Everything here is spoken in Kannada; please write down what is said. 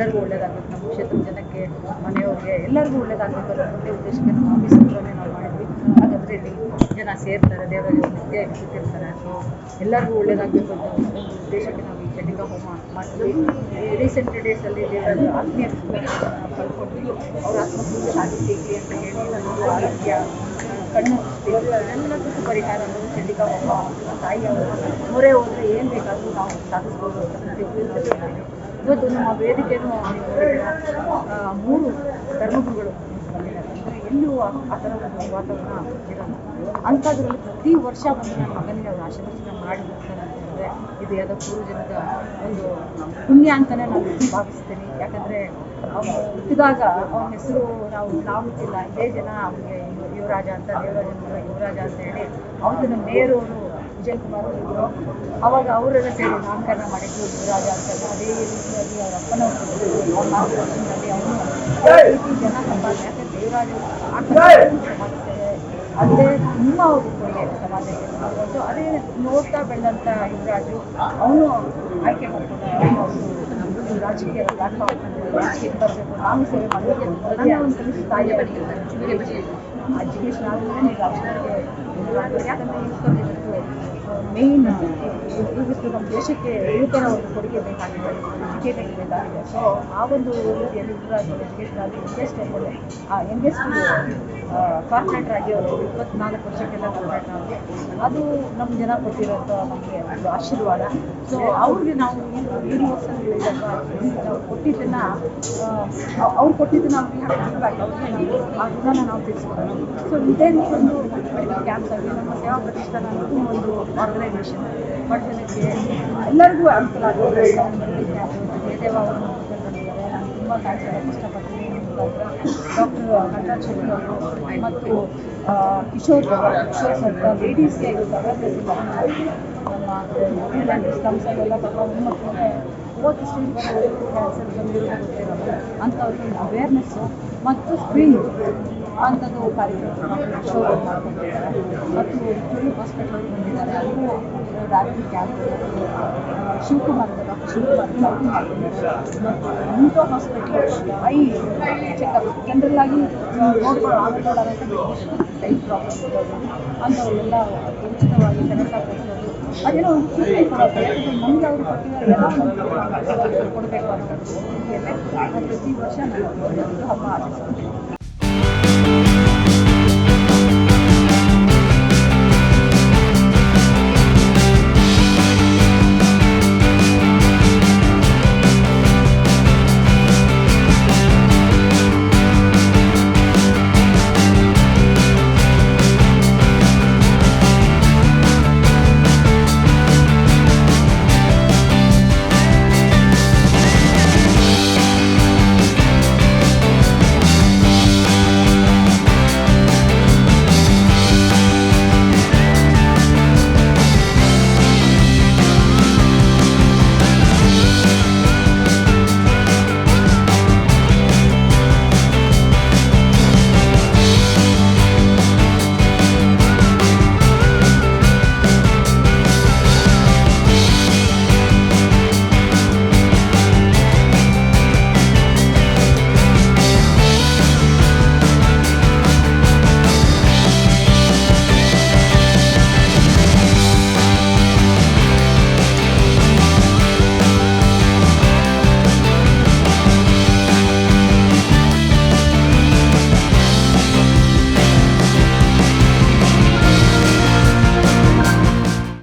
ಎಲ್ಲರಿಗೂ ಒಳ್ಳೇದಾಗಬೇಕು. ನಮ್ಮ ಕ್ಷೇತ್ರದ ಜನಕ್ಕೆ, ಮನೆಯವರಿಗೆ ಎಲ್ಲರಿಗೂ ಒಳ್ಳೇದಾಗಬೇಕು ಅನ್ನೋ ಉದ್ದೇಶಕ್ಕೆ ನಾವು ಆಫೀಸ್ ಹತ್ರನೇ ನಾವು ಮಾಡಿದ್ವಿ. ಹಾಗಾದರೆ ಇಲ್ಲಿ ಜನ ಸೇರ್ತಾರೆ ದೇವರಲ್ಲಿ ನಿತ್ಯ ಇರ್ತಿರ್ತಾರೆ ಅನ್ನೋ ಎಲ್ಲರಿಗೂ ಒಳ್ಳೇದಾಗಬೇಕು ಅಂತ ಒಂದು ಉದ್ದೇಶಕ್ಕೆ ನಾವು ಈ ಚಂಡಿಕಾ ಹೋಮ ಮಾಡ್ತೀವಿ. ರೀಸೆಂಟ್ ಡೇಸಲ್ಲಿ ದೇವರಲ್ಲಿ ಆತ್ಮೀಯ ಕಳ್ಕೊಂಡು ಅವರ ಆತ್ಮಪೂಜೆ ಆಗಲಿ ಅಂತ ಹೇಳಿ ನಮ್ಮ ಆರೋಗ್ಯ ಕಣ್ಣು ಎಲ್ಲದಕ್ಕೂ ಪರಿಹಾರ ಅನ್ನೋದು ಚಂಡಿಕಾ ಒಬ್ಬ ತಾಯಿಯವರು ಮೊರೆ ಹೋದರೆ ಏನು ಬೇಕಾದರೂ ನಾವು ಸಾಧಿಸ್ಬೋದು ಅಂತ ಇವತ್ತು ನಮ್ಮ ವೇದಿಕೆಯನ್ನು ಮೂರು ಧರ್ಮಗುರುಗಳು ಅಂದರೆ ಎಲ್ಲೂ ಆ ಥರ ಒಂದು ವಾತಾವರಣ ಇರಲ್ಲ. ಅಂಥದ್ರಲ್ಲಿ ಪ್ರತಿ ವರ್ಷ ಬಂದು ನನ್ನ ಮಗನಿಗೆ ಅವ್ರು ಆಶೀರ್ವಚನ ಮಾಡಿ ಹೋಗ್ತಾರೆ ಇದು ಯಾವುದೋ ಪೂರ್ವಜನದ ಒಂದು ಪುಣ್ಯ ಅಂತಲೇ ನಾನು ಭಾವಿಸ್ತೀನಿ. ಯಾಕಂದರೆ ಅವನು ಹುಟ್ಟಿದಾಗ ಅವನ ಹೆಸರು ನಾವು ನಾವು ಹುಟ್ಟಿಲ್ಲ. ಇದೇ ಜನ ಅವನಿಗೆ ಯುವರಾಜ ಅಂತ ದೇವರಾಜ ಮಗ ಯುವರಾಜ ಅಂತ ಹೇಳಿ ಅವನ ಮೇರವರು ವಿಜಯ್ ಕುಮಾರ್ ಅವರು ಅವಾಗ ಅವರೆಲ್ಲ ಸೇರಿ ನಾಮಕರಣ ಮಾಡಿದ್ರು ಯುವರಾಜ ಅಂತ. ಅದೇ ರೀತಿಯಾಗಿ ಅವರ ಅಪ್ಪನ ಅವ್ರ ನಾಲ್ಕು ವರ್ಷದಲ್ಲಿ ಅವನು ಅದೇ ರೀತಿ ಜನ ಸಂಪಾದನೆ ಯಾಕಂದ್ರೆ ದೇವರಾಜ ಸಮಾಜ ಅದೇ ತುಂಬ ಅವರು ಕೊಡುಗೆ ಸಮಾಜಕ್ಕೆ ಸೊ ಅದೇ ನೋಡ್ತಾ ಬೆಳೆದಂಥ ಯುವರಾಜು ಅವನು ಆಯ್ಕೆ ಮಾಡ್ಕೊಂಡು ರಾಜಕೀಯ ರಾಜಕೀಯಕ್ಕೆ ಬರಬೇಕು. ನಾನು ಸೇವೆ ಮಾಡಬೇಕು ನನ್ನ ಒಂದು ತಾಯಿಯ ಬಳಿ ರಾಜಕೀಯಕ್ಕೆ ಇದು ಯಾಕಂದರೆ ಇವತ್ತು ಮೇಯ್ನ್ ಇವತ್ತು ನಮ್ಮ ದೇಶಕ್ಕೆ ನೂತನ ಒಂದು ಕೊಡುಗೆ ಬೇಕಾಗಿದೆ ಎಜುಕೇಟೆಡ್ ಬೇಕಾಗಿದೆ ಸೊ ಆ ಒಂದು ರೀತಿಯಲ್ಲಿ ಯುವರಾಜ್ ಎಜುಕೇಷನ್ ಆಗಿ ಯಂಗೆಸ್ಟ್ ಅಂದರೆ ಆ ಯಂಗೆಸ್ಟ್ ಕಾರ್ಪೊರೇಟರ್ ಆಗಿ ಅವರು ಇಪ್ಪತ್ನಾಲ್ಕು ವರ್ಷಕ್ಕೆಲ್ಲ ಕಾರ್ಪೊರೇಟರ್ ಆಗಿ ಅದು ನಮ್ಮ ಜನ ಕೊಟ್ಟಿರೋಂಥ ನಮಗೆ ಒಂದು ಆಶೀರ್ವಾದ. ಸೊ ಅವ್ರಿಗೆ ನಾವು ಯೂನಿವರ್ಸಲ್ಲಿ ನಾವು ಕೊಟ್ಟಿದ್ದನ್ನು ಅವ್ರು ಕೊಟ್ಟಿದ್ದನ್ನು ಅವ್ರಿಗೆ ಹಾಕಿ ಅವ್ರಿಗೆ ಆ ಋಣನ ನಾವು ತಿಳಿಸ್ಕೊಡೋಣ ಸೊ ಇದೇ ಒಂದು ಕ್ಯಾಂಪ್ಸ್ ಆಗಿ ನಮ್ಮ ಸೇವಾ ಪ್ರತಿಷ್ಠಾನ ಒಂದು ಆರ್ಗನೈಸೇಷನ್ ಬಟ್ ಎಲ್ಲರಿಗೂ ಅನುಕೂಲ ಆಗುತ್ತೆ. ಜಯದೇವ ಅವರು ತುಂಬ ಥ್ಯಾಂಕ್ಸ್ ಹೇಳಕ್ಕೆ ಇಷ್ಟಪಡ್ತೀನಿ ಡಾಕ್ಟರ್ ನಟರಾಜ್ ಅವರು ಮತ್ತು ಕಿಶೋರ್ ಕಿಶೋರ್ ಸರ್ ಲೇಡೀಸ್ಗೆ ಅವೇರ್ನೆಸ್ ಪಾಪ ಹೆಣ್ಮಕ್ಳಿಗೆ ಮೂವತ್ತು ಸ್ಟೇಜ್ ಬಂದು ಕ್ಯಾನ್ಸರ್ ಗೊತ್ತಿರೋದು ಅಂಥವ್ರಿಗೆ ಅವೇರ್ನೆಸ್ಸು ಮತ್ತು ಸ್ಕ್ರೀನಿಂಗ್ ಅಂಥದ್ದು ಕಾರ್ಯಕ್ರಮ ಮತ್ತು ಹಾಸ್ಪಿಟಲ್ ಬಂದಿದ್ದಾರೆ. ಅಲ್ಲಿಗೂ ರಾತ್ರಿ ಕ್ಯಾಂಪ್ ಶಿವಕುಮಾರ್ ಅಂತ ಡಾಕ್ಟರ್ ಶಿವಕುಮಾರ್ ಮತ್ತು ಇಂಟೋ ಹಾಸ್ಪಿಟಲ್ ಐ ಚೆಕಪ್ ಜನರಲ್ ಆಗಿ ನೋಡ್ಕೊಂಡು ಆಮೇಲೆ ನೋಡೋದಂತ ಐ ಪ್ರಾಬ್ಲಮ್ ಅಂಥವರೆಲ್ಲ ಉಚಿತವಾಗಿ ಕನೆಕ್ಟ್ ಅದೇನೋ ಒಂದು ನಮಗೆ ಅವರು ಕೊಟ್ಟಿರೋ ಎಲ್ಲ ಕೊಡಬೇಕು ಅಂತ. ಪ್ರತಿ ವರ್ಷ ನಾನು ಹಬ್ಬ ಆಚರಿಸ್ತೀನಿ.